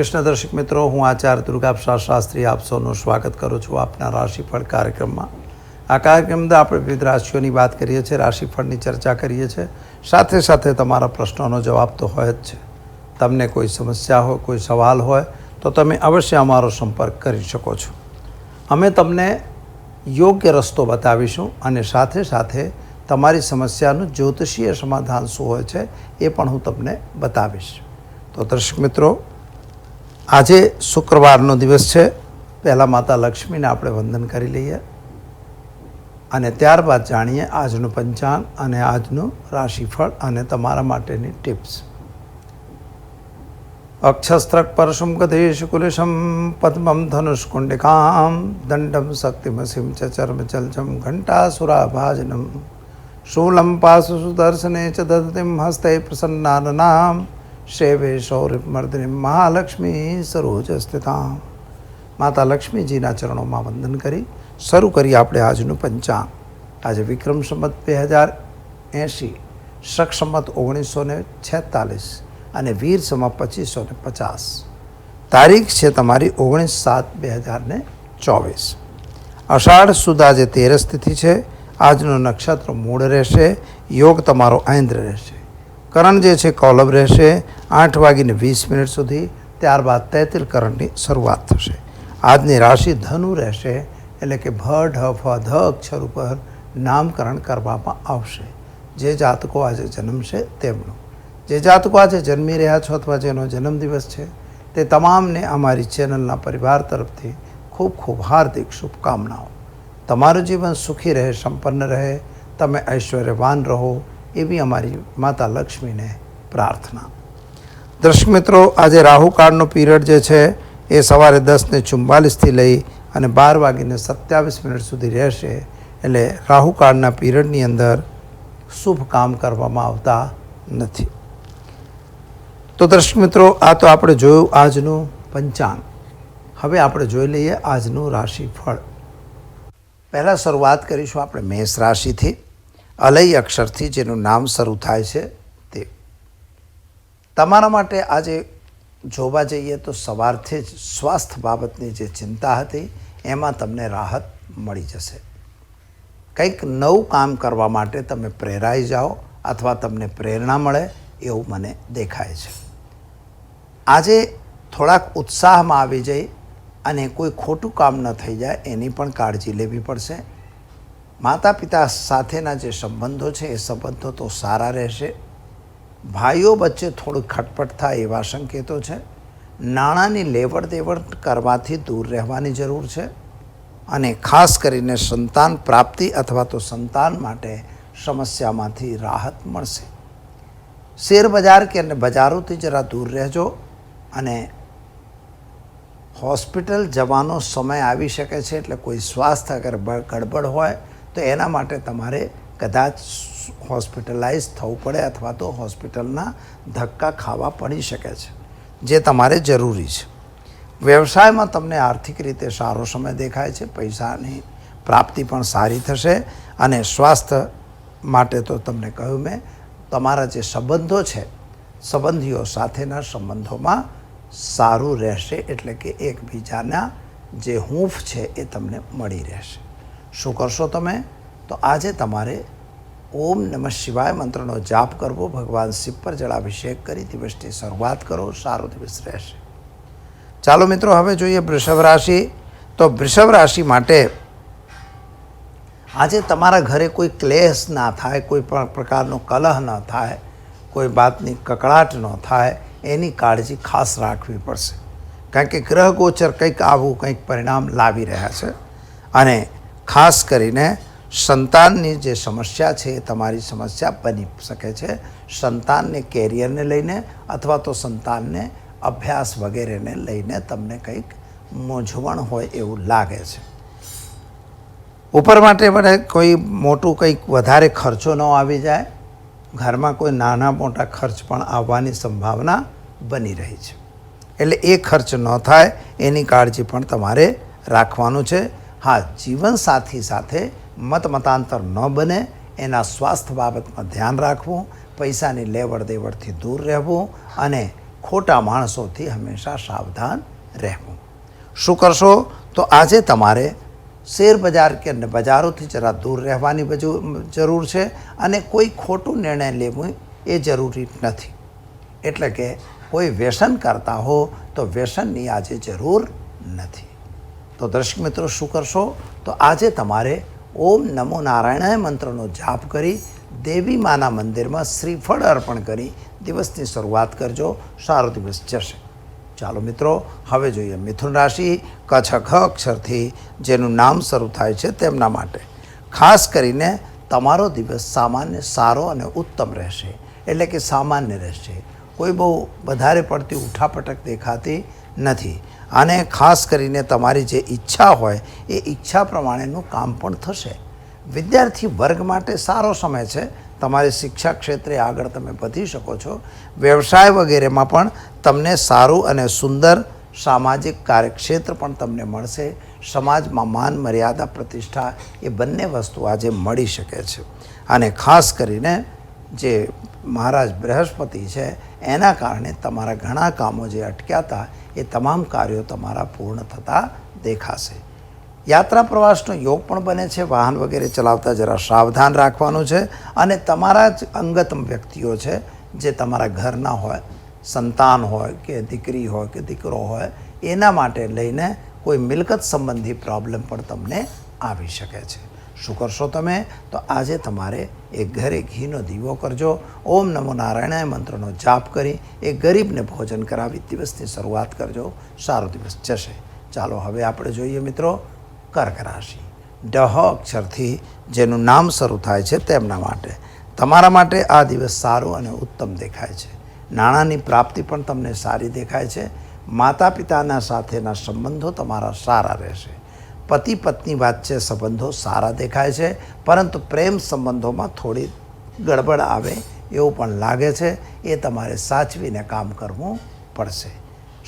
કૃષ્ણ દર્શક મિત્રો, હું આચાર્ય દુર્ગાપ્સા શાસ્ત્રી આપ સૌનું સ્વાગત કરું છું આપના રાશિફળ કાર્યક્રમમાં. આ કાર્યક્રમ અંદર આપણે વિવિધ રાશિઓની વાત કરીએ છીએ, રાશિફળની ચર્ચા કરીએ છીએ. સાથે સાથે તમારા પ્રશ્નોનો જવાબ તો હોય જ છે. તમને કોઈ સમસ્યા હોય, કોઈ સવાલ હોય, તો તમે અવશ્ય અમારો સંપર્ક કરી શકો છો. અમે તમને યોગ્ય રસ્તો બતાવીશું અને સાથે સાથે તમારી સમસ્યાનું જ્યોતિષીય સમાધાન શું હોય છે એ પણ હું તમને બતાવીશ. તો દર્શક મિત્રો આજે શુક્રવારનો દિવસ છે. પહેલાં માતા લક્ષ્મીને આપણે વંદન કરી લઈએ અને ત્યારબાદ જાણીએ આજનું પંચાંગ અને આજનું રાશિફળ અને તમારા માટેની ટિપ્સ. અક્ષસ્ત્રક પરશુમ ગધેશ કુલેશમ પદ્મમ ધનુષ્કુંડિકામ, દંડમ શક્તિમસીમ ચ ચર્મચલચમ ઘંટાસુરાભાજનમ, શૂલમ પાસુ સુદર્શને ચ દધતિમ હસ્તે પ્રસન્નાનનામ શેવે શૌર્યમર્દિની મહાલક્ષ્મી સરોજ સ્થિતામ માતા લક્ષ્મીજીના ચરણોમાં વંદન કરી શરૂ કરીએ આપણે આજનું પંચાંગ આજે વિક્રમ સંમત બે હજાર એંશી શક સંમત ઓગણીસો ને છેતાલીસ અને વીર સંમત પચીસો ને પચાસ તારીખ છે તમારી ઓગણીસ સાત બે હજાર ને ચોવીસ અષાઢ સુદ આજે તેરસ તિથિ છે આજનું નક્ષત્ર મૂળ રહેશે યોગ તમારો ઐન્દ્ર રહેશે કરણ જે છે કોલબ રહેશે આઠ વાગીને વીસ મિનિટ સુધી. ત્યારબાદ તૈતિલ કરણની શરૂઆત થશે. આજની રાશિ ધનુ રહેશે, એટલે કે ભ, ઢ, ફ, ધ અક્ષર ઉપર નામકરણ કરવામાં આવશે. જે જાતકો આજે જન્મશે તેમનું. જે જાતકો આજે જન્મી રહ્યા છો અથવા જેનો જન્મદિવસ છે, તે તમામને અમારી ચેનલના પરિવાર તરફથી ખૂબ ખૂબ હાર્દિક શુભકામનાઓ. તમારું જીવન સુખી રહે, સંપન્ન રહે, તમે ઐશ્વર્યવાન રહો એવી અમારી માતા લક્ષ્મીને પ્રાર્થના. દર્શક મિત્રો, આજે રાહુકાળનો પીરિયડ જે છે, એ સવારે દસને ચુમ્માલીસથી લઈ અને બાર વાગીને સત્યાવીસ મિનિટ સુધી રહેશે. એટલે રાહુકાળના પીરિયડની અંદર શુભ કામ કરવામાં આવતા નથી. તો દર્શક મિત્રો, આ તો આપણે જોયું આજનું પંચાંગ. હવે આપણે જોઈ લઈએ આજનું રાશિફળ. પહેલાં શરૂઆત કરીશું આપણે મેષ રાશિથી. અલય અક્ષરથી જેનું નામ શરૂ થાય છે તે. તમારા માટે આજે જોવા જઈએ તો સવારથી જ સ્વાસ્થ્ય બાબતની જે ચિંતા હતી, એમાં તમને રાહત મળી જશે. કંઈક નવું કામ કરવા માટે તમે પ્રેરાઈ જાઓ અથવા તમને પ્રેરણા મળે એવું મને દેખાય છે. આજે થોડાક ઉત્સાહમાં આવી જઈ અને કોઈ ખોટું કામ ન થઈ જાય એની પણ કાળજી લેવી પડશે. માતા પિતા સાથેના જે સંબંધો છે, એ સંબંધો તો સારા રહેશે. ભાઈઓ વચ્ચે થોડું ખટપટ થાય એવા સંકેતો છે. નાણાંની લેવડ દેવડ કરવાથી દૂર રહેવાની જરૂર છે અને ખાસ કરીને સંતાન પ્રાપ્તિ અથવા તો સંતાન માટે સમસ્યામાંથી રાહત મળશે. શેર બજાર કે અને બજારોથી જરા દૂર રહેજો અને હોસ્પિટલ જવાનો સમય આવી શકે છે એટલે કોઈ સ્વાસ્થ્ય અગર ગડબડ હોય તો એના માટે તમારે કદાચ હોસ્પિટલાઇઝ થવું પડે અથવા તો હોસ્પિટલના ધક્કા ખાવા પડી શકે છે, જે તમારે જરૂરી છે. વ્યવસાયમાં તમને આર્થિક રીતે સારો સમય દેખાય છે, પૈસાની પ્રાપ્તિ પણ સારી થશે અને સ્વાસ્થ્ય માટે તો તમને કહ્યું મેં, તમારા જે સંબંધો છે, સંબંધીઓ સાથેના સંબંધોમાં સારું રહેશે એટલે કે એકબીજાના જે હૂંફ છે એ તમને મળી રહેશે. શું કરશો તમે? તો આજે તમારે ઓમ નમઃ શિવાય મંત્રનો જાપ કરવો, ભગવાન શિવ પર જળાભિષેક કરી દિવસની શરૂઆત કરો, સારો દિવસ રહેશે. ચાલો મિત્રો, હવે જોઈએ વૃષભ રાશિ. તો વૃષભ રાશિ માટે આજે તમારા ઘરે કોઈ ક્લેશ ના થાય, કોઈ પણ પ્રકારનો કલહ ન થાય, કોઈ વાતની કકળાટ ન થાય, એની કાળજી ખાસ રાખવી પડશે. કારણ કે ગ્રહ ગોચર કંઈક આવું, કંઈક પરિણામ લાવી રહ્યા છે. અને ખાસ કરીને સંતાનની જે સમસ્યા છે એ તમારી સમસ્યા બની શકે છે. સંતાનને કેરિયરને લઈને અથવા તો સંતાનને અભ્યાસ વગેરેને લઈને તમને કંઈક મૂંઝવણ હોય એવું લાગે છે. ઉપર માટે મને કોઈ મોટું કંઈક વધારે ખર્ચો ન આવી જાય. ઘરમાં કોઈ નાના મોટા ખર્ચ પણ આવવાની સંભાવના બની રહી છે. એટલે એ ખર્ચ ન થાય, એની કાળજી પણ તમારે રાખવાનું છે. હા જીવનસાથી સાથે મત મતાંતર ન બને, એના સ્વાસ્થ્ય બાબતમાં ધ્યાન રાખવું, પૈસાની લેવડ દેવડથી દૂર રહેવું અને ખોટા માણસોથી હંમેશા સાવધાન રહેવું. શું કરશો? તો આજે તમારે શેર બજાર કે બજારોથી જરા દૂર રહેવાની જરૂર છે અને કોઈ ખોટું નિર્ણય લેવું એ જરૂરી નથી. એટલે કે કોઈ વ્યસન કરતા હો તો વ્યસનની આજે જરૂર નથી. તો દર્શક મિત્રો, શું કરશો? તો આજે તમારે ઓમ નમો નારાયણાય મંત્રનો જાપ કરી દેવી માના મંદિરમાં શ્રીફળ અર્પણ કરી દિવસની શરૂઆત કરજો. સારો દિવસ જશે. ચાલો મિત્રો, હવે જોઈએ મિથુન રાશિ કચ્છ ખ અક્ષરથી જેનું નામ શરૂ થાય છે તેમના માટે. ખાસ કરીને તમારો દિવસ સામાન્ય, સારો અને ઉત્તમ રહેશે. એટલે કે સામાન્ય રહેશે. કોઈ બહુ વધારે પડતી ઉઠાપટક દેખાતી નથી. અને ખાસ કરીને તમારી જે ઈચ્છા હોય, એ ઈચ્છા પ્રમાણેનું કામ પણ થશે. વિદ્યાર્થી વર્ગ માટે સારો સમય છે. તમારી શિક્ષા ક્ષેત્રે આગળ તમે વધી શકો છો. વ્યવસાય વગેરેમાં પણ તમને સારું અને સુંદર સામાજિક કાર્યક્ષેત્ર પણ તમને મળશે. સમાજમાં માન, મર્યાદા, પ્રતિષ્ઠા એ બંને વસ્તુ આજે મળી શકે છે. અને ખાસ કરીને જે મહારાજ બૃહસ્પતિ છે એના કારણે તમારા ઘણા કામો જે અટક્યા હતા એ તમામ કાર્યો તમારા પૂર્ણ થતા દેખાશે. યાત્રા પ્રવાસનો યોગ પણ બને છે, વાહન વગેરે ચલાવતા જરા સાવધાન રાખવાનું છે અને તમારા જ અંગતમ વ્યક્તિઓ છે, જે તમારા ઘરના હોય, સંતાન હોય કે દીકરી હોય કે દીકરો હોય, એના માટે લઈને કોઈ મિલકત સંબંધી પ્રોબ્લેમ પણ તમને આવી શકે છે. શું કરશો તમે? તો આજે તમારે એક ઘરે ઘીનો દીવો કરજો. ઓમ નમો નારાયણાય મંત્રનો જાપ કરી એ ગરીબને ભોજન કરાવી દિવસની શરૂઆત કરજો. સારો દિવસ જશે. ચાલો હવે આપણે જોઈએ મિત્રો કર્ક રાશિ. ડહ અક્ષરથી જેનું નામ શરૂ થાય છે તેમના માટે. તમારા માટે આ દિવસ સારો અને ઉત્તમ દેખાય છે. નાણાંની પ્રાપ્તિ પણ તમને સારી દેખાય છે. માતા પિતાના સાથેના સંબંધો તમારા સારા રહેશે. પતિ પત્ની વચ્ચે સંબંધો સારા દેખાય છે, પરંતુ પ્રેમ સંબંધોમાં થોડી ગડબડ આવે એવું પણ લાગે છે. એ તમારે સાચવીને કામ કરવું પડશે.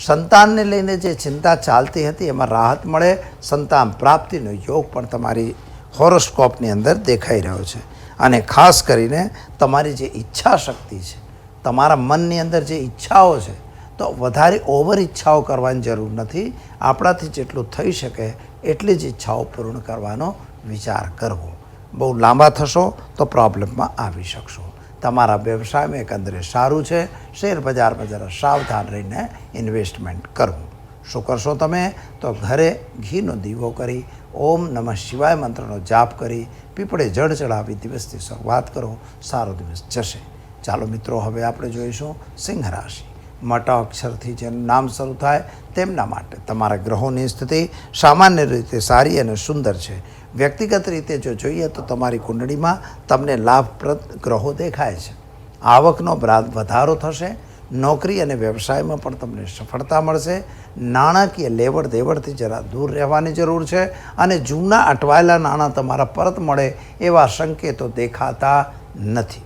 સંતાનને લઈને જે ચિંતા ચાલતી હતી, એમાં રાહત મળે. સંતાન પ્રાપ્તિનો યોગ પણ તમારી હોરોસ્કોપની અંદર દેખાઈ રહ્યો છે. અને ખાસ કરીને તમારી જે ઈચ્છા શક્તિ છે, તમારા મનની અંદર જે ઈચ્છાઓ છે, તો વધારે ઓવર ઈચ્છાઓ કરવાની જરૂર નથી. આપણાથી જેટલું થઈ શકે એટલી જ ઈચ્છાઓ પૂર્ણ કરવાનો વિચાર કરવો. બહુ લાંબા થશો તો પ્રોબ્લેમમાં આવી શકશો. તમારા વ્યવસાયમાં એકંદરે સારું છે, શેર બજારમાં જરા સાવધાન રહીને ઇન્વેસ્ટમેન્ટ કરવું. શું કરશો તમે? તો ઘરે ઘીનો દીવો કરી, ઓમ નમઃ શિવાય મંત્રનો જાપ કરી, પીપળે જળ ચડાવી દિવસથી શરૂઆત કરો, સારો દિવસ જશે. ચાલો મિત્રો, હવે આપણે જોઈશું સિંહ રાશિ. મોટા અક્ષરથી જેનું નામ શરૂ થાય તેમના માટે. તમારા ગ્રહોની સ્થિતિ સામાન્ય રીતે સારી અને સુંદર છે. વ્યક્તિગત રીતે જો જોઈએ તો તમારી કુંડળીમાં તમને લાભપ્રદ ગ્રહો દેખાય છે. આવકનો વધારો થશે, નોકરી અને વ્યવસાયમાં પણ તમને સફળતા મળશે, નાણાકીય લેવડ દેવડથી જરા દૂર રહેવાની જરૂર છે અને જૂના અટવાયેલા નાણાં તમારા પરત મળે એવા સંકેતો દેખાતા નથી.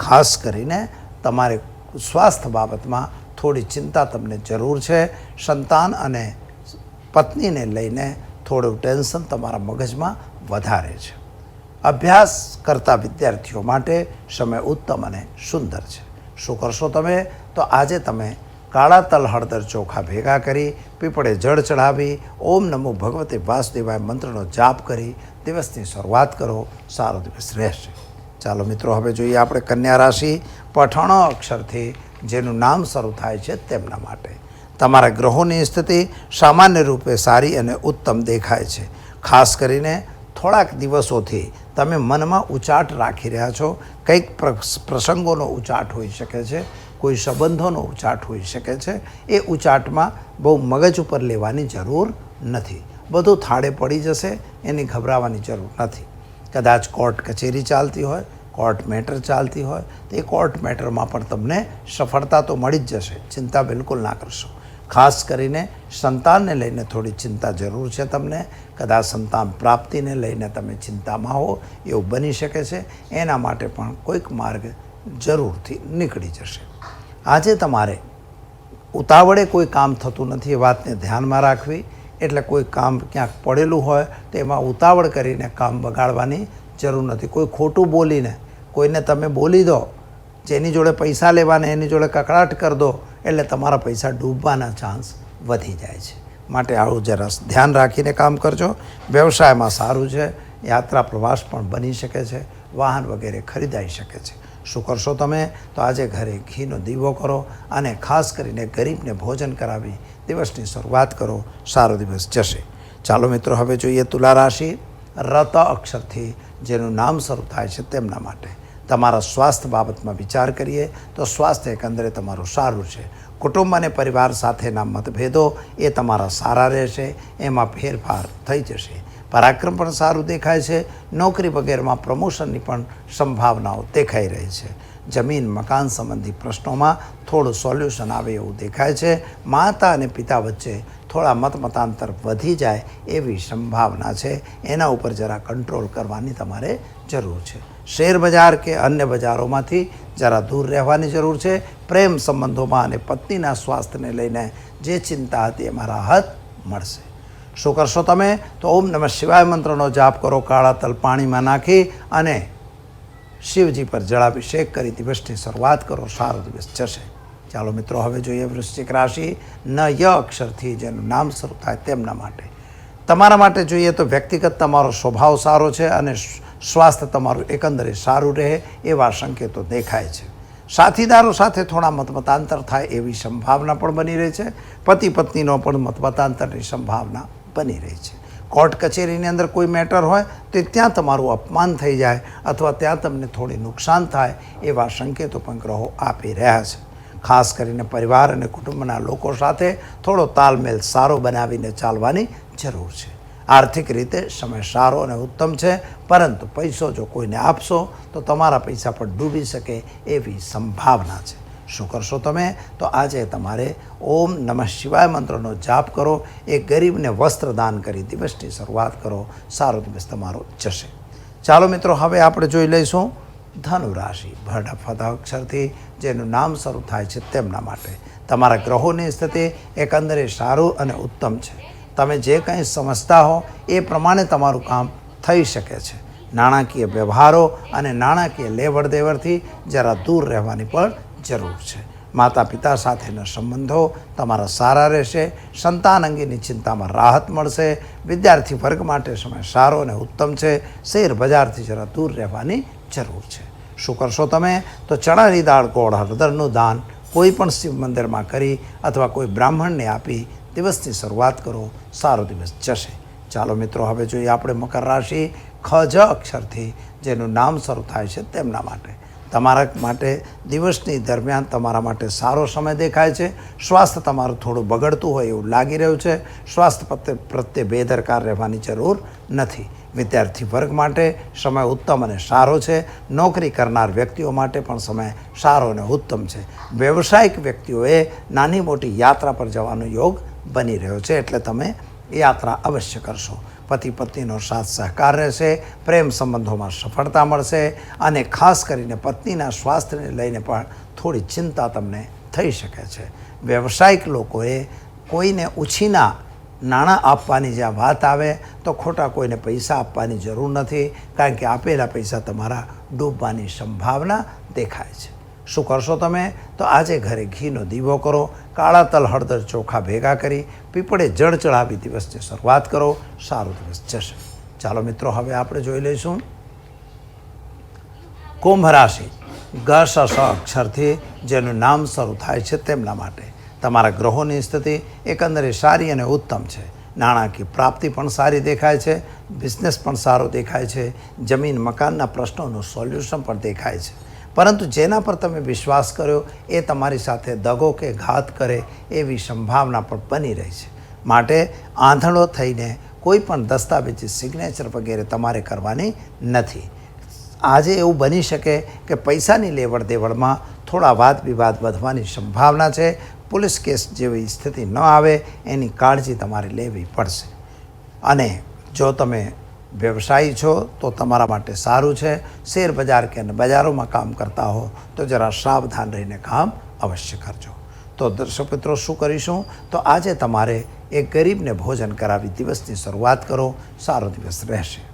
ખાસ કરીને તમારે સ્વાસ્થ્ય બાબતમાં થોડી ચિંતા તમને જરૂર છે. સંતાન અને પત્નીને લઈને થોડું ટેન્શન તમારા મગજમાં વધારે છે. અભ્યાસ કરતા વિદ્યાર્થીઓ માટે સમય ઉત્તમ અને સુંદર છે. શું કરશો તમે? તો આજે તમે કાળા તલ હળદર ચોખા ભેગા કરી, પીપળે જળ ચઢાવી, ઓમ નમો ભગવતે વાસુદેવાય મંત્રનો જાપ કરી, દિવસની શરૂઆત કરો. સારો દિવસ રહેશે. ચાલો મિત્રો, હવે જોઈએ આપણે કન્યા રાશિ. પઠાણો અક્ષરથી જેનું નામ શરૂ થાય છે તેમના માટે. તમારા ગ્રહોની સ્થિતિ સામાન્ય રૂપે સારી અને ઉત્તમ દેખાય છે. ખાસ કરીને થોડાક દિવસોથી તમે મનમાં ઉચાટ રાખી રહ્યા છો. કંઈક પ્ર- પ્રસંગોનો ઉચાટ હોઈ શકે છે, કોઈ સંબંધોનો ઉચાટ હોઈ શકે છે. એ ઉચાટમાં બહુ મગજ ઉપર લેવાની જરૂર નથી. બધું થાળે પડી જશે, એની ગભરાવાની જરૂર નથી. કદાચ કોર્ટ કચેરી ચાલતી હોય કોર્ટ મેટર ચાલતી હોય, તો એ કોર્ટ મેટરમાં પણ તમને સફળતા તો મળી જ જશે. ચિંતા બિલકુલ ના કરશો. ખાસ કરીને સંતાનને લઈને થોડી ચિંતા જરૂર છે તમને. કદાચ સંતાન પ્રાપ્તિને લઈને તમે ચિંતામાં હો, એવું બની શકે છે. એના માટે પણ કોઈક માર્ગ જરૂરથી નીકળી જશે. આજે તમારે ઉતાવળે કોઈ કામ થતું નથી, એ વાતને ધ્યાનમાં રાખવી. એટલે કોઈ કામ ક્યાંક પડેલું હોય, તો એમાં ઉતાવળ કરીને કામ બગાડવાની જરૂર નથી. કોઈ ખોટું બોલીને કોઈને તમે બોલી દો, જેની જોડે પૈસા લેવાના, એની જોડે કકડાટ કરી દો, એટલે તમારા પૈસા ડૂબવાના ચાન્સ વધી જાય છે. માટે આવું જરા ધ્યાન રાખીને કામ કરજો. વ્યવસાયમાં સારું છે. યાત્રા પ્રવાસ પણ બની શકે છે. વાહન વગેરે ખરીદાઈ શકે છે. શું કરશો તમે? તો આજે ઘરે ઘીનો દીવો કરો અને ખાસ કરીને ગરીબને ભોજન કરાવી દિવસની શરૂઆત કરો. સારો દિવસ જશે. ચાલો મિત્રો, હવે જોઈએ તુલા રાશિ. રત અક્ષરથી જેનું નામ શરૂ થાય છે તેમના માટે. તમારા સ્વાસ્થ્ય બાબતમાં વિચાર કરીએ તો સ્વાસ્થ્ય એકંદરે તમારું સારું છે. કુટુંબ અને પરિવાર સાથેના મતભેદો એ તમારા સારા રહેશે, એમાં ફેરફાર થઈ જશે. પરાક્રમ પણ સારું દેખાય છે, નોકરી વગેરેમાં પ્રમોશનની પણ સંભાવનાઓ દેખાઈ રહી છે. જમીન, મકાન સંબંધી પ્રશ્નોમાં થોડું સોલ્યુશન આવે એવું દેખાય છે. માતા અને પિતા વચ્ચે થોડા મત મતાંતર વધી જાય એવી સંભાવના છે. એના ઉપર જરા કંટ્રોલ કરવાની તમારે જરૂર છે. શેર બજાર કે અન્ય બજારોમાંથી જરા દૂર રહેવાની જરૂર છે. પ્રેમ સંબંધોમાં અને પત્નીના સ્વાસ્થ્યને લઈને જે ચિંતા હતી એમાં રાહત મળશે. શું કરશો તમે? તો ઓમ નમઃ શિવાય મંત્રનો જાપ કરો, કાળા તલ પાણીમાં નાખી અને શિવજી પર જળાભિષેક કરી દિવસની શરૂઆત કરો, સારો દિવસ જશે. ચાલો મિત્રો, હવે જોઈએ વૃશ્ચિક રાશિ. ન ય અક્ષરથી જેનું નામ શરૂ થાય તેમના માટે. તમારા માટે જોઈએ તો વ્યક્તિગત તમારો સ્વભાવ સારો છે અને સ્વાસ્થ્ય તમારું એકંદરે સારું રહે એવા સંકેતો દેખાય છે. સાથીદારો સાથે થોડા મતમતાંતર થાય એવી સંભાવના પણ બની રહી છે. પતિ પત્નીનો પણ મતમતાંતરની સંભાવના બની રહી છે. કોર્ટ કચેરીની અંદર કોઈ મેટર હોય તો ત્યાં તમારું અપમાન થઈ જાય અથવા ત્યાં તમને થોડી નુકસાન થાય એવા સંકેતો પણ ગ્રહો આપી રહ્યા છે. ખાસ કરીને પરિવાર અને કુટુંબના લોકો સાથે થોડો તાલમેલ સારો બનાવીને ચાલવાની જરૂર છે. આર્થિક રીતે સમય સારો અને ઉત્તમ છે. પરંતુ પૈસો જો કોઈને આપશો, તો તમારા પૈસા પણ ડૂબી શકે એવી સંભાવના છે. શું કરશો તમે? તો આજે તમારે ઓમ નમઃ શિવાય મંત્રનો જાપ કરો. એ ગરીબને વસ્ત્ર દાન કરી દિવસની શરૂઆત કરો. સારો દિવસ તમારો જશે. ચાલો મિત્રો, હવે આપણે જોઈ લઈશું ધનુ રાશિ ભરડા ફતા અક્ષરથી જેનું નામ શરૂ થાય છે તેમના માટે. તમારા ગ્રહોની સ્થિતિ એકંદરે સારું અને ઉત્તમ છે. તમે જે કંઈ સમજતા હો એ પ્રમાણે તમારું કામ થઈ શકે છે. નાણાકીય વ્યવહારો અને નાણાકીય લેવડ દેવડથી જરા દૂર રહેવાની પણ જરૂર છે. માતા પિતા સાથેના સંબંધો તમારા સારા રહેશે, સંતાન અંગેની ચિંતામાં રાહત મળશે, વિદ્યાર્થી વર્ગ માટે સમય સારો અને ઉત્તમ છે, શેર બજારથી જરા દૂર રહેવાની જરૂર છે. શું કરશો તમે? તો ચણાની દાળ ગોળ હળદરનું દાન કોઈ પણ શિવ મંદિરમાં કરી અથવા કોઈ બ્રાહ્મણને આપી દિવસની શરૂઆત કરો, સારો દિવસ જશે. ચાલો મિત્રો, હવે જોઈએ આપણે મકર રાશિ ખ, જ અક્ષરથી જેનું નામ શરૂ થાય છે તેમના માટે. તમારા માટે દિવસની દરમિયાન તમારા માટે સારો સમય દેખાય છે. સ્વાસ્થ્ય તમારું થોડું બગડતું હોય એવું લાગી રહ્યું છે. સ્વાસ્થ્ય પ્રત્યે પ્રત્યે બેદરકાર રહેવાની જરૂર નથી. વિદ્યાર્થી વર્ગ માટે સમય ઉત્તમ અને સારો છે. નોકરી કરનાર વ્યક્તિઓ માટે પણ સમય સારો અને ઉત્તમ છે. વ્યવસાયિક વ્યક્તિઓએ નાની મોટી યાત્રા પર જવાનો યોગ બની રહ્યો છે એટલે તમે યાત્રા અવશ્ય કરશો. પતિ પત્નીનો સાથ સહકાર રહેશે, પ્રેમ સંબંધોમાં સફળતા મળશે અને ખાસ કરીને પત્નીના સ્વાસ્થ્યને લઈને પણ થોડી ચિંતા તમને થઈ શકે છે. વ્યવસાયિક લોકોએ કોઈને ઉછીના નાણાં આપવાની જ્યાં વાત આવે તો ખોટા કોઈને પૈસા આપવાની જરૂર નથી, કારણ કે આપેલા પૈસા તમારા ડૂબવાની સંભાવના દેખાય છે. શું કરશો તમે? તો આજે ઘરે ઘીનો દીવો કરો કાળા તલ હળદર ચોખા ભેગા કરી પીપળે જળ ચડાવી દિવસની શરૂઆત કરો. સારો દિવસ જશે. ચાલો મિત્રો, હવે આપણે જોઈ લઈશું. કુંભ રાશિ ગ સ અક્ષરથી જેનું નામ શરૂ થાય છે તેમના માટે. તમારા ગ્રહોની સ્થિતિ એકંદરે સારી અને ઉત્તમ છે. નાણાકીય પ્રાપ્તિ પણ સારી દેખાય છે. બિઝનેસ પણ સારો દેખાય છે. જમીન મકાનના પ્રશ્નોનું સોલ્યુશન પણ દેખાય છે. પરંતુ જેના પર તમે વિશ્વાસ કર્યો, એ તમારી સાથે દગો કે ઘાત કરે એવી સંભાવના પણ બની રહી છે. માટે આંધળો થઈને કોઈ પણ દસ્તાવેજી સિગ્નેચર વગેરે તમારે કરવાની નથી. આજે એવું બની શકે કે પૈસાની લેવડ દેવડમાં થોડા વાદ વિવાદ વધવાની સંભાવના છે. પોલીસ કેસ જેવી સ્થિતિ ન આવે, એની કાળજી તમારે લેવી પડશે. અને જો તમે વ્યવસાયી છો, તો તમારા માટે સારું છે. શેર બજાર કે બજારોમાં કામ કરતા હો, તો જરા સાવધાન રહીને કામ અવશ્ય કરજો. તો દર્શક મિત્રો, શું કરીશું? તો આજે તમારે એક ગરીબને ભોજન કરાવી દિવસની શરૂઆત કરો. સારો દિવસ રહેશે.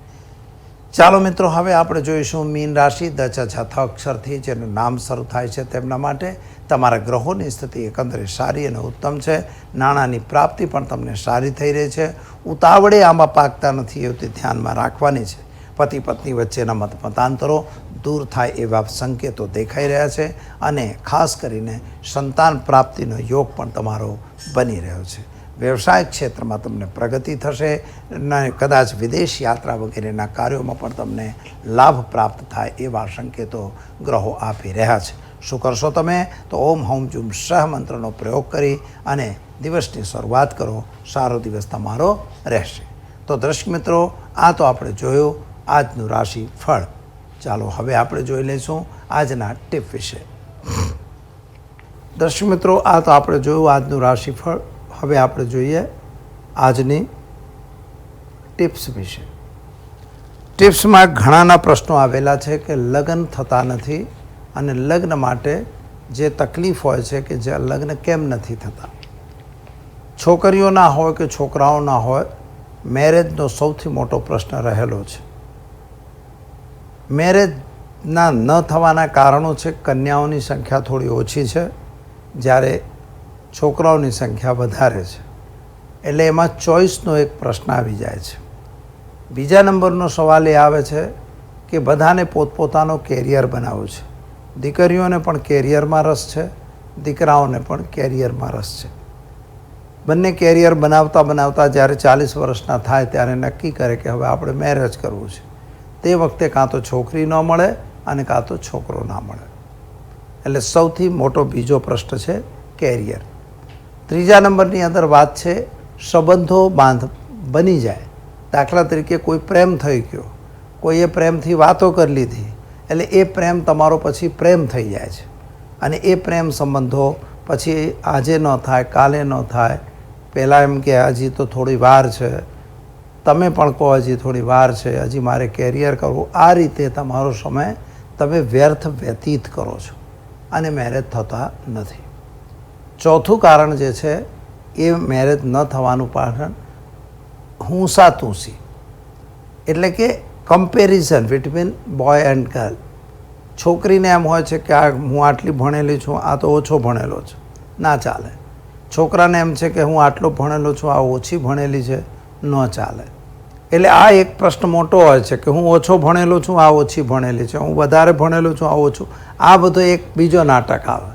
ચાલો મિત્રો, હવે આપણે જોઈશું મીન રાશિ દચ છ અક્ષરથી જેનું નામ શરૂ થાય છે તેમના માટે. તમારા ગ્રહોની સ્થિતિ એકંદરે સારી અને ઉત્તમ છે. નાણાંની પ્રાપ્તિ પણ તમને સારી થઈ રહી છે. ઉતાવળે આમાં પાકતા નથી એવું ધ્યાનમાં રાખવાની છે. પતિ પત્ની વચ્ચેના મત મતાંતરો દૂર થાય એવા સંકેતો દેખાઈ રહ્યા છે અને ખાસ કરીને સંતાન પ્રાપ્તિનો યોગ પણ તમારો બની રહ્યો છે. વ્યવસાય ક્ષેત્રમાં તમને પ્રગતિ થશે અને કદાચ વિદેશ યાત્રા વગેરેના કાર્યોમાં પણ તમને લાભ પ્રાપ્ત થાય એવા સંકેતો ગ્રહો આપી રહ્યા છે. શું કરશો તમે? તો ઓમ હોમ જુમ સહ મંત્રનો પ્રયોગ કરી અને દિવસની શરૂઆત કરો. સારો દિવસ તમારો રહેશે. તો દર્શક મિત્રો, આ તો આપણે જોયું. આજનું રાશિ ફળ. ચાલો હવે આપણે જોઈ લઈશું આજના ટીપ વિશે. દર્શક મિત્રો, આ તો આપણે જોયું આજનું રાશિફળ. હવે આપણે જોઈએ આજની ટિપ્સ વિશે. ટિપ્સમાં ઘણાના પ્રશ્નો આવેલા છે કે લગ્ન થતા નથી અને લગ્ન માટે જે તકલીફ હોય છે કે જે લગ્ન કેમ નથી થતા. છોકરીઓના હોય કે છોકરાઓના હોય મેરેજનો સૌથી મોટો પ્રશ્ન રહેલો છે. મેરેજના ન થવાના કારણો છે, કન્યાઓની સંખ્યા થોડી ઓછી છે. જ્યારે છોકરાઓની સંખ્યા વધારે છે. એટલે એમાં ચોઈસનો એક પ્રશ્ન આવી જાય છે. બીજા નંબરનો સવાલ એ આવે છે કે બધાને પોતપોતાનો કેરિયર બનાવવું છે. દીકરીઓને પણ કેરિયરમાં રસ છે, દીકરાઓને પણ કેરિયરમાં રસ છે. બંને કેરિયર બનાવતા બનાવતા જ્યારે ચાલીસ વર્ષના થાય ત્યારે નક્કી કરે કે હવે આપણે મેરેજ કરવું છે. તે વખતે કાં તો છોકરી ન મળે અને કાં તો છોકરો ના મળે. એટલે સૌથી મોટો બીજો પ્રશ્ન છે કેરિયર. ત્રીજા નંબરની અંદર વાત છે, સંબંધો બાંધ બની જાય. દાખલા તરીકે કોઈ પ્રેમ થઈ ગયો, કોઈએ પ્રેમથી વાતો કરી લીધી, એટલે એ પ્રેમ તમારો પછી પ્રેમ થઈ જાય છે. અને એ પ્રેમ સંબંધો પછી આજે ન થાય, કાલે ન થાય. પહેલાં એમ કે હજી તો થોડી વાર છે. તમે પણ કહો હજી થોડી વાર છે, હજી મારે કેરિયર કરવું. આ રીતે તમારો સમય તમે વ્યર્થ વ્યતીત કરો છો. અને મેરેજ થતા નથી. ચોથું કારણ જે છે, એ મેરેજ ન થવાનું પાછળ હુંસા તુંસી એટલે કે comparison between boy and girl છોકરીને એમ હોય છે કે આ હું આટલી ભણેલી છું, આ તો ઓછો ભણેલો છે. ના ચાલે. છોકરાને એમ છે કે હું આટલો ભણેલો છું, આ ઓછી ભણેલી છે, ન ચાલે. એટલે આ એક પ્રશ્ન મોટો હોય છે કે હું ઓછો ભણેલો છું, આ ઓછી ભણેલી છે. હું વધારે ભણેલો છું, આ ઓછું. આ બધો એક બીજો નાટક આવે.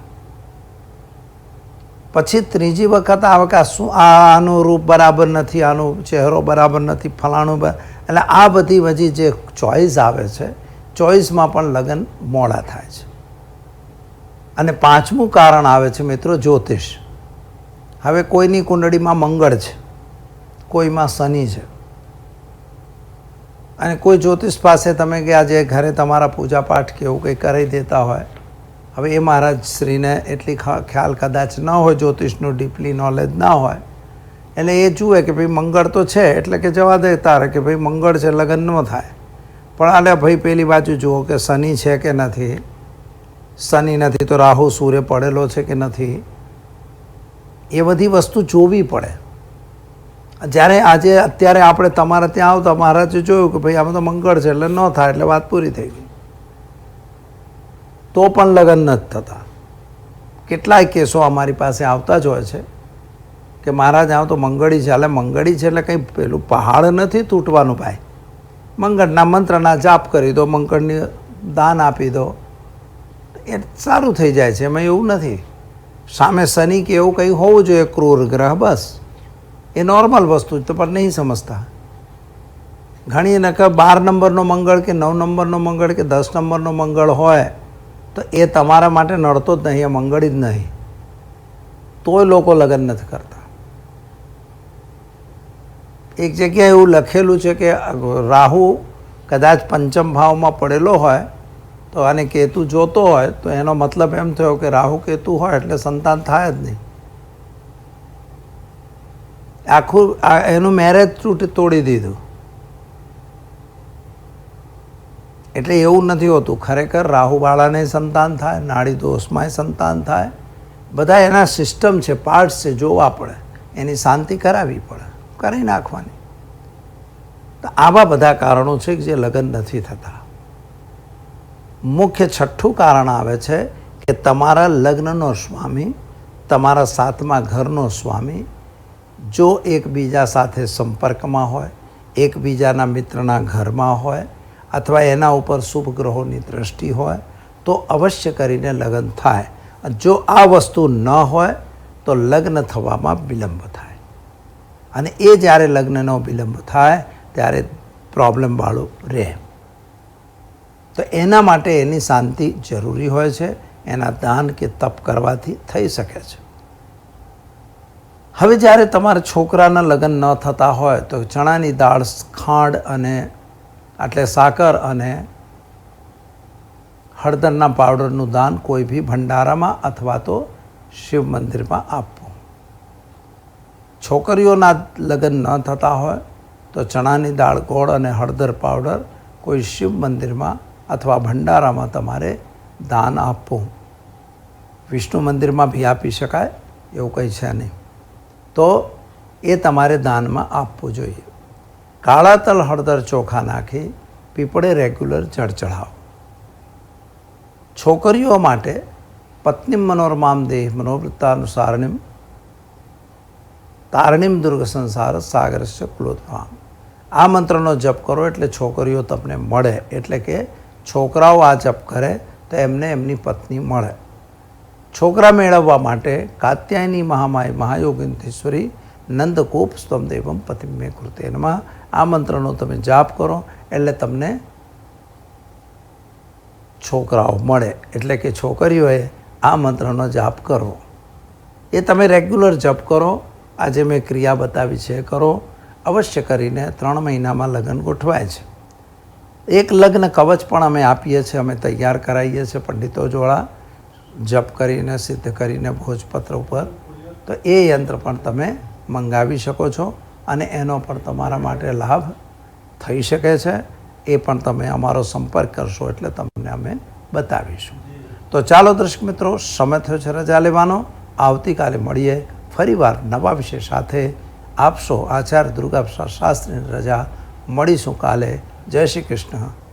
પછી ત્રીજી વખત આવે કે શું? આ આનું રૂપ બરાબર નથી, આનો ચહેરો બરાબર નથી, ફલાણું એટલે આ બધી બધી જે ચોઈસ આવે છે, ચોઈસમાં પણ લગ્ન મોડા થાય છે. અને પાંચમું કારણ આવે છે મિત્રો જ્યોતિષ. હવે કોઈની કુંડળીમાં મંગળ છે, કોઈમાં શનિ છે. અને કોઈ જ્યોતિષ પાસે તમે ગયા જે ઘરે તમારા પૂજાપાઠ કે એવું કંઈ કરી દેતા હોય હવે એ મહારાજ શ્રીને એટલી ખ્યાલ કદાચ ન હોય, જ્યોતિષનું ડીપલી નોલેજ ના હોય. એટલે એ જુએ કે ભાઈ મંગળ તો છે, એટલે કે જવા દે તારે કે ભાઈ મંગળ છે, લગ્ન ન થાય. પણ આલે ભાઈ પેલી બાજુ જુઓ કે શનિ છે કે નથી. શનિ નથી તો રાહુ સૂર્ય પડેલો છે કે નથી. એ બધી વસ્તુ જોવી પડે. જ્યારે આજે, અત્યારે આપણે તમારે ત્યાં આવતા મહારાજે જોયું કે ભાઈ આમાં તો મંગળ છે, એટલે ન થાય, એટલે વાત પૂરી થઈ ગઈ. તો પણ લગ્ન નથી થતા. કેટલાય કેસો અમારી પાસે આવતા જ હોય છે કે મહારાજ આવ તો મંગળી છે. એટલે મંગળી છે એટલે કંઈ પેલું પહાડ નથી તૂટવાનું ભાઈ. મંગળના મંત્રના જાપ કરી દો, મંગળની દાન આપી દો. એ સારું થઈ જાય છે, એમાં એવું નથી. સામે શનિ કે એવું કંઈ હોવું જોઈએ, ક્રૂર ગ્રહ, બસ. એ નોર્મલ વસ્તુ તો પણ નહીં સમજતા. ઘણી નકર બાર નંબરનો મંગળ કે નવ નંબરનો મંગળ કે દસ નંબરનો મંગળ હોય. તો એ તમારા માટે નડતો જ નહીં, એ મંગળી જ નહીં. તોય લોકો લગ્ન નથી કરતા. એક જગ્યાએ એવું લખેલું છે કે રાહુ કદાચ પંચમ ભાવમાં પડેલો હોય, તો આને કેતુ જોતો હોય, તો એનો મતલબ એમ થયો કે રાહુ કેતુ હોય એટલે સંતાન થાય જ નહીં. આખું એનું મેરેજ તૂટી તોડી દીધું. એટલે એવું નથી હોતું. ખરેખર રાહુવાળાને સંતાન થાય, નાડી દોષમાંય સંતાન થાય. બધા એના સિસ્ટમ છે પાર્ટ્સ છે, જોવા પડે. એની શાંતિ કરાવવી પડે. કરી નાખવાની. તો આવા બધા કારણો છે કે જે લગ્ન નથી થતા. મુખ્ય છઠ્ઠું કારણ આવે છે કે તમારા લગ્નનો સ્વામી, તમારા સાતમા ઘરનો સ્વામી, જો એકબીજા સાથે સંપર્કમાં હોય, એકબીજાના મિત્રના ઘરમાં હોય અથવા એના ઉપર શુભ ગ્રહોની દ્રષ્ટિ હોય, તો અવશ્ય કરીને લગ્ન થાય. જો આ વસ્તુ ન હોય, તો લગ્ન થવામાં વિલંબ થાય. અને એ જ્યારે લગ્નનો વિલંબ થાય, ત્યારે પ્રોબ્લેમવાળું રહે. તો એના માટે એની શાંતિ જરૂરી હોય છે. એના દાન કે તપ કરવાથી થઈ શકે છે. હવે જ્યારે તમારા છોકરાના લગ્ન ન થતા હોય, તો ચણાની દાળ ખાંડ અને એટલે સાકર અને હળદરના પાવડરનું દાન કોઈ બી ભંડારામાં અથવા તો શિવ મંદિરમાં આપવું. છોકરીઓના લગ્ન ન થતા હોય તો ચણાની દાળ, ગોળ અને હળદર પાવડર કોઈ શિવ મંદિરમાં અથવા ભંડારામાં તમારે દાન આપવું. વિષ્ણુ મંદિરમાં બી આપી શકાય એવું કંઈ છે નહીં. તો એ તમારે દાનમાં આપવું જોઈએ. કાળા તલ હળદર ચોખા નાખી પીપળે રેગ્યુલર જળ ચઢાવો છોકરીઓ માટે પત્ની મનોરમામ દેહ મનોવૃત્તાનુસારણિમ તારણિમ દુર્ગ સંસાર સાગરસ્ય ક્લોદભામ આ મંત્રનો જપ કરો એટલે છોકરીઓ તમને મળે. એટલે કે છોકરાઓ આ જપ કરે તો એમને એમની પત્ની મળે. છોકરા મેળવવા માટે કાત્યાયની મહામાય મહાયોગીનધીશ્વરી નંદકોપ સ્તમ દેવમ પતિ કૃતે એમાં આ મંત્રનો તમે જાપ કરો એટલે તમને છોકરાઓ મળે. એટલે કે છોકરીઓએ આ મંત્રનો જાપ કરવો એ તમે રેગ્યુલર જપ કરો. આજે મેં ક્રિયા બતાવી છે, કરો. અવશ્ય કરીને ત્રણ મહિનામાં લગ્ન ગોઠવાય છે. એક લગ્ન કવચ પણ અમે આપીએ છીએ, અમે તૈયાર કરાવીએ છીએ પંડિતો જોડા. જપ કરીને, સિદ્ધ કરીને, ભોજપત્ર ઉપર. તો એ યંત્ર પણ તમે મંગાવી શકો છો. અને એનો પણ તમારા માટે લાભ થઈ શકે છે. એ પણ તમે અમારો સંપર્ક કરશો એટલે તમને અમે બતાવીશું. તો ચાલો દર્શક મિત્રો, સમય થયો છે રજા લેવાનો. આવતીકાલે મળીએ. ફરીવાર નવા વિષય સાથે આપશો આચાર્ય દુર્ગા શાસ્ત્રીની રજા. મળીશું કાલે. જય શ્રી કૃષ્ણ.